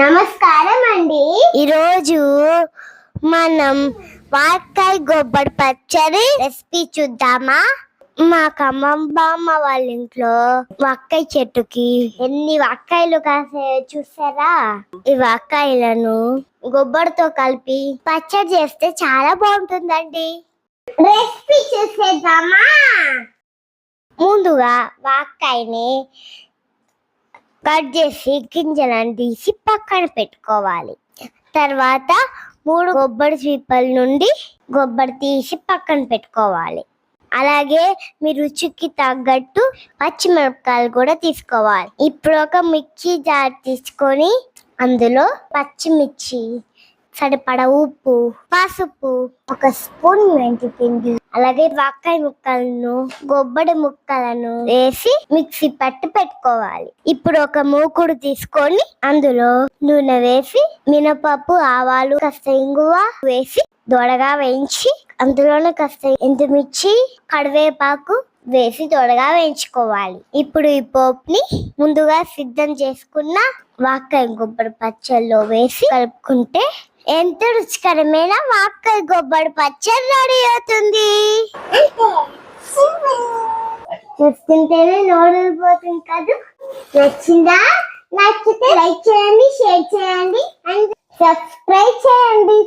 నమస్కారం అండి ఈరోజు మనం వాకాయ గొబ్బడి పచ్చడి రెసిపీ చూద్దామా? మా కమ్మమ్మ వాళ్ళ ఇంట్లో వక్కాయ చెట్టుకి ఎన్ని వక్కాయలు కాసాయో చూసారా? ఈ వక్కాయలను గొబ్బరితో కలిపి పచ్చడి చేస్తే చాలా బాగుంటుందండి. రెసిపీ చూసేద్దామా? ముందుగా వాక్కాయని కట్ చేసి గింజలను తీసి పక్కన పెట్టుకోవాలి. తర్వాత మూడు కొబ్బరి చీపల నుండి కొబ్బరి తీసి పక్కన పెట్టుకోవాలి. అలాగే మీ రుచికి తగ్గట్టు పచ్చిమిరపకాయలు కూడా తీసుకోవాలి. ఇప్పుడు ఒక మిర్చి జార్ తీసుకొని అందులో పచ్చిమిర్చి సరిపడ ఉప్పు పసుపు ఒక స్పూన్ మెంతి పిండి అలాగే వాక్కాయ ముక్కలను గొబ్బడి ముక్కలను వేసి మిక్సీ పట్టి పెట్టుకోవాలి. ఇప్పుడు ఒక మూకుడు తీసుకొని అందులో నూనె వేసి మినపప్పు ఆవాలు కాస్త ఇంగువ వేసి దొడగా వేయించి అందులోనే కాస్త ఎండుమిర్చి కడివేపాకు వేసి దొడగా వేయించుకోవాలి. ఇప్పుడు ఈ పోప్ని ముందుగా సిద్ధం చేసుకున్న వాకాయ కొబ్బరి పచ్చల్లో వేసి కలుపుకుంటే ఎంత రుచికరమైన వాకాయ కొబ్బరి పచ్చడి రెడీ అవుతుంది. చూస్తుంటేనే నోడలిపోతుంది కాదు. నచ్చిందా? నచ్చితే లైక్ చేయండి షేర్ చేయండి అండ్ సబ్స్క్రైబ్ చేయండి.